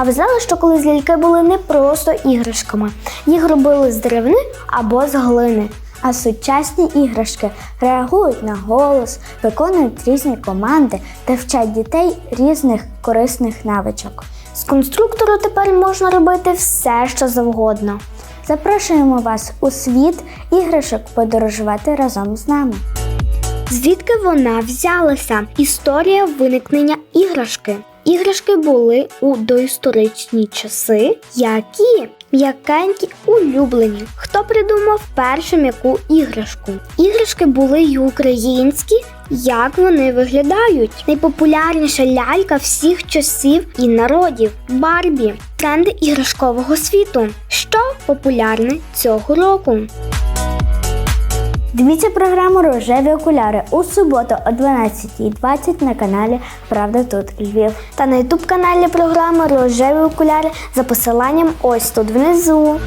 А ви знали, що колись ляльки були не просто іграшками. Їх робили з деревини або з глини. А сучасні іграшки реагують на голос, виконують різні команди та вчать дітей різних корисних навичок. З конструктору тепер можна робити все, що завгодно. Запрошуємо вас у світ іграшок подорожувати разом з нами. Звідки вона взялася? Історія виникнення іграшки. Іграшки були у доісторичні часи, які м'якенькі улюблені. Хто придумав першу м'яку іграшку? Іграшки були й українські. Як вони виглядають? Найпопулярніша лялька всіх часів і народів Барбі. Тренди іграшкового світу. Що популярне цього року? Дивіться програму Рожеві окуляри у суботу о 12.20 на каналі Правда тут Львів та на ютуб каналі програми Рожеві окуляри за посиланням ось тут внизу.